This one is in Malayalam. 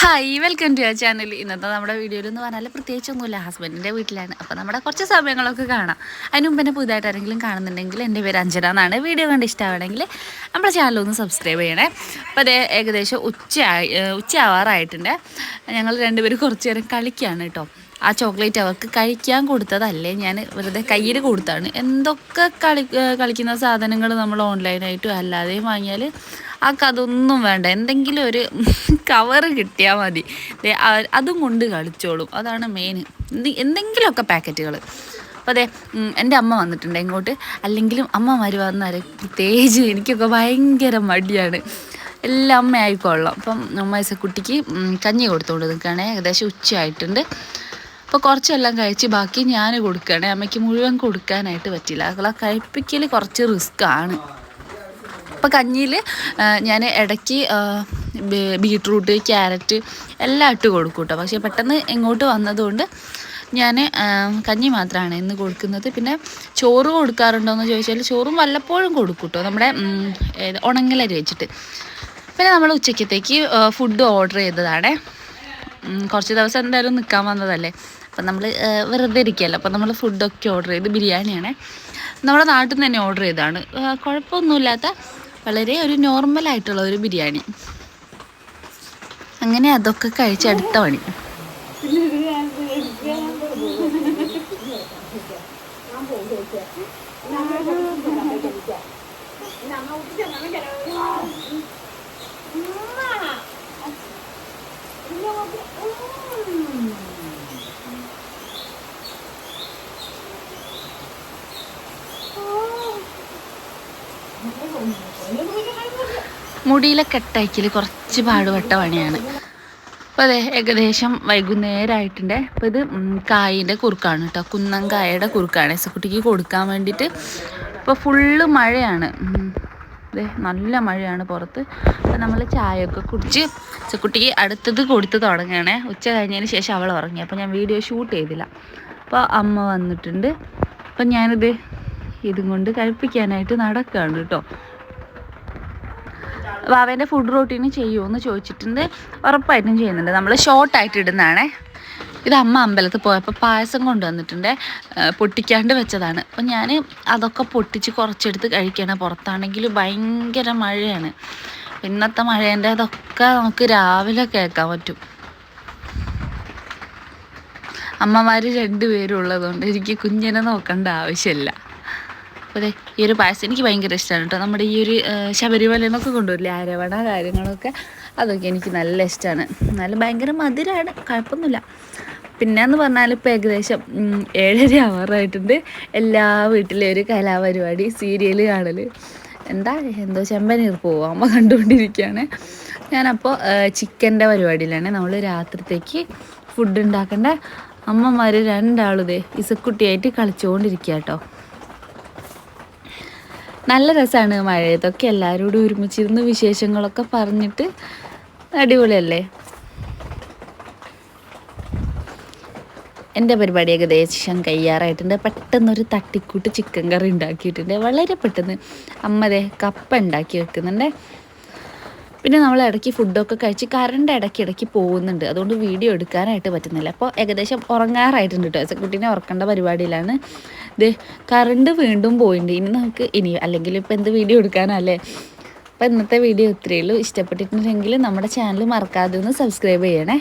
Hi welcome to your channel ഇന്നത്തെ നമ്മുടെ വീഡിയോയിൽ എന്ന് പറഞ്ഞാൽ പ്രത്യേകിച്ചൊന്നുമില്ല. ഹസ്ബൻഡിന്റെ വീട്ടിലാണ്. അപ്പോൾ നമ്മുടെ കുറച്ച് സമയങ്ങളൊക്കെ കാണാം. അതിന് മുമ്പ് തന്നെ പുതുതായിട്ട് ആരെങ്കിലും കാണുന്നുണ്ടെങ്കിൽ എന്റെ പേര് അഞ്ജന എന്നാണ്. വീഡിയോ കണ്ട് ഇഷ്ടമാണെങ്കിൽ നമ്മുടെ ചാനലൊന്ന് സബ്സ്ക്രൈബ് ചെയ്യണേ. അപ്പോൾ അതേ ഏകദേശം ഉച്ചയായി ഉച്ചയാവാറായിട്ടുണ്ട്. ഞങ്ങൾ രണ്ടുപേരും കുറച്ച് നേരം കളിക്കുകയാണ് കേട്ടോ. ആ ചോക്ലേറ്റ് അവർക്ക് കഴിക്കാൻ കൊടുത്തതല്ലേ ഞാൻ വെറുതെ കയ്യിൽ കൊടുത്താണ്. എന്തൊക്കെ കളി കളിക്കുന്ന സാധനങ്ങൾ നമ്മൾ ഓൺലൈനായിട്ടും അല്ലാതെയും വാങ്ങിയാൽ ആൾക്ക് അതൊന്നും വേണ്ട. എന്തെങ്കിലും ഒരു കവറ് കിട്ടിയാൽ മതി. അതും കൊണ്ട് കളിച്ചോളും. അതാണ് മെയിൻ എന്തെങ്കിലുമൊക്കെ പാക്കറ്റുകൾ അപ്പോൾ അതെ എന്റെ അമ്മ വന്നിട്ടുണ്ട് ഇങ്ങോട്ട്. അല്ലെങ്കിലും അമ്മമാർ വന്നാൽ പ്രത്യേകിച്ച് എനിക്കൊക്കെ ഭയങ്കര മടിയാണ്. എല്ലാം അമ്മ ആയിക്കൊള്ളാം അപ്പം അമ്മ കുട്ടിക്ക് കഞ്ഞി കൊടുത്തുകൊണ്ട് നിൽക്കുകയാണ്. ഏകദേശം ഉച്ചയായിട്ടുണ്ട്. അപ്പോൾ കുറച്ചെല്ലാം കഴിച്ച് ബാക്കി ഞാൻ കൊടുക്കുകയാണ്. അമ്മയ്ക്ക് മുഴുവൻ കൊടുക്കാനായിട്ട് പറ്റില്ല. അവളെ കഴിപ്പിക്കൽ കുറച്ച് റിസ്ക്കാണ് അപ്പോൾ കഞ്ഞിയിൽ ഞാൻ ഇടയ്ക്ക് ബീട്രൂട്ട് ക്യാരറ്റ് എല്ലാം ഇട്ട് കൊടുക്കും കേട്ടോ. പക്ഷേ പെട്ടെന്ന് ഇങ്ങോട്ട് വന്നതുകൊണ്ട് ഞാൻ കഞ്ഞി മാത്രമാണ് ഇന്ന് കൊടുക്കുന്നത്. പിന്നെ ചോറ് കൊടുക്കാറുണ്ടോ എന്ന് ചോദിച്ചാൽ ചോറും വല്ലപ്പോഴും കൊടുക്കും കേട്ടോ. നമ്മുടെ ഉണങ്ങലരി വെച്ചിട്ട്. പിന്നെ നമ്മൾ ഉച്ചക്കത്തേക്ക് ഫുഡ് ഓർഡർ ചെയ്തതാണ്. കുറച്ച് ദിവസം എന്തായാലും നിൽക്കാൻ വന്നതല്ലേ. അപ്പം നമ്മൾ വെറുതെ ഇരിക്കുകയല്ലോ. അപ്പം നമ്മൾ ഫുഡൊക്കെ ഓർഡർ ചെയ്ത് ബിരിയാണിയാണ്. നമ്മുടെ നാട്ടിൽ നിന്ന് തന്നെ ഓർഡർ ചെയ്തതാണ്. കുഴപ്പമൊന്നുമില്ലാത്ത വളരെ ഒരു നോർമൽ ആയിട്ടുള്ള ഒരു ബിരിയാണി. അങ്ങനെ അതൊക്കെ കഴിച്ച് അടുത്ത പണി. മുടിയിലെ കെട്ടയക്കൽ കുറച്ച് പാടുപെട്ട പണിയാണ്. അപ്പോൾ അതെ ഏകദേശം വൈകുന്നേരമായിട്ടുണ്ട് അപ്പോൾ ഇത് കായിന്റെ കുറുക്കാണ് കേട്ടോ. കുന്നം കായയുടെ കുറുക്കാണ്. എസക്കുട്ടിക്ക് കൊടുക്കാൻ വേണ്ടിയിട്ട് ഇപ്പോൾ ഫുള്ള് മഴയാണ്. അതെ നല്ല മഴയാണ് പുറത്ത്. അപ്പോൾ നമ്മൾ ചായയൊക്കെ കുടിച്ച് ചെക്കുട്ടിക്ക് അടുത്തത് കൊടുത്ത് തുടങ്ങുകയാണേ. ഉച്ച കഴിഞ്ഞതിന് ശേഷം അവൾ ഉറങ്ങി. അപ്പോൾ ഞാൻ വീഡിയോ ഷൂട്ട് ചെയ്തില്ല. അപ്പോൾ അമ്മ വന്നിട്ടുണ്ട്. അപ്പം ഞാനിത് ഇതും കൊണ്ട് കഴിപ്പിക്കാനായിട്ട് നടക്കുകയാണ് കേട്ടോ. വാവേന്റെ ഫുഡ് റൊട്ടീൻ ചെയ്യുമോ എന്ന് ചോദിച്ചിട്ടുണ്ട്. ഉറപ്പായിട്ടും ചെയ്യുന്നുണ്ട്. നമ്മൾ ഷോർട്ടായിട്ട് ഇടുന്നതാണേ. ഇത് അമ്മ അമ്പലത്തിൽ പോയപ്പോൾ പായസം കൊണ്ടുവന്നിട്ടുണ്ട്. പൊട്ടിക്കാണ്ട് വെച്ചതാണ്. അപ്പം ഞാൻ അതൊക്കെ പൊട്ടിച്ച് കുറച്ചെടുത്ത് കഴിക്കണം. പുറത്താണെങ്കിൽ ഭയങ്കര മഴയാണ്. ഇന്നത്തെ മഴേന്റെ അതൊക്കെ നമുക്ക് രാവിലെ കേൾക്കാൻ പറ്റും. അമ്മമാർ രണ്ടുപേരും ഉള്ളതുകൊണ്ട് എനിക്ക് കുഞ്ഞിനെ നോക്കേണ്ട ആവശ്യമില്ല. അതെ ഈ ഒരു പായസം എനിക്ക് ഭയങ്കര ഇഷ്ടമാണ് കേട്ടോ. നമ്മുടെ ഈ ഒരു ശബരിമല എന്നൊക്കെ കൊണ്ടുവരില്ലേ അരവണ കാര്യങ്ങളൊക്കെ അതൊക്കെ എനിക്ക് നല്ല ഇഷ്ടമാണ് നല്ല ഭയങ്കര മധുരമാണ് കുഴപ്പമൊന്നുമില്ല. പിന്നെ എന്ന് പറഞ്ഞാൽ ഇപ്പോൾ ഏകദേശം ഏഴര ആവാറായിട്ടുണ്ട്. എല്ലാ വീട്ടിലെ ഒരു കലാപരിപാടി സീരിയൽ കാണൽ എന്താ എന്തോ ചെമ്പനീർ പോവും അമ്മ കണ്ടുകൊണ്ടിരിക്കുകയാണ് ഞാനപ്പോൾ ചിക്കന്റെ പരിപാടിയിലാണ്. നമ്മൾ രാത്രിത്തേക്ക് ഫുഡ് ഉണ്ടാക്കേണ്ട അമ്മമാർ രണ്ടാളുതേ ഇസക്കുട്ടിയായിട്ട് കളിച്ചുകൊണ്ടിരിക്കുക കേട്ടോ. നല്ല രസമാണ് മഴയത്തൊക്കെ എല്ലാവരോടും ഒരുമിച്ചിരുന്ന് വിശേഷങ്ങളൊക്കെ പറഞ്ഞിട്ട് അടിപൊളിയല്ലേ? എന്റെ പരിപാടി ഏകദേശം കയ്യാറായിട്ടുണ്ട് പെട്ടെന്നൊരു തട്ടിക്കൂട്ട് ചിക്കൻ കറി ഉണ്ടാക്കിയിട്ടുണ്ട്. വളരെ പെട്ടെന്ന് അമ്മതെ കപ്പ ഉണ്ടാക്കി വെക്കുന്നുണ്ട്. പിന്നെ നമ്മൾ ഇടയ്ക്ക് ഫുഡൊക്കെ കഴിച്ച് കറണ്ട് ഇടയ്ക്ക് ഇടയ്ക്ക് പോകുന്നുണ്ട്. അതുകൊണ്ട് വീഡിയോ എടുക്കാനായിട്ട് പറ്റുന്നില്ല. അപ്പോൾ ഏകദേശം ഉറങ്ങാറായിട്ടുണ്ട് കേട്ടോ കുട്ടീനെ ഉറക്കേണ്ട പരിപാടിയിലാണ്. ഇത് കറണ്ട് വീണ്ടും പോയിട്ടുണ്ട് ഇനി നമുക്ക് ഇനി അല്ലെങ്കിൽ ഇപ്പോൾ എന്ത് വീഡിയോ എടുക്കാനല്ലേ അപ്പോൾ ഇന്നത്തെ വീഡിയോ ഇത്രയേ ഉള്ളൂ. ഇഷ്ടപ്പെട്ടിട്ടുണ്ടെങ്കിൽ നമ്മുടെ ചാനൽ മറക്കാതെ ഒന്ന് സബ്സ്ക്രൈബ് ചെയ്യണേ.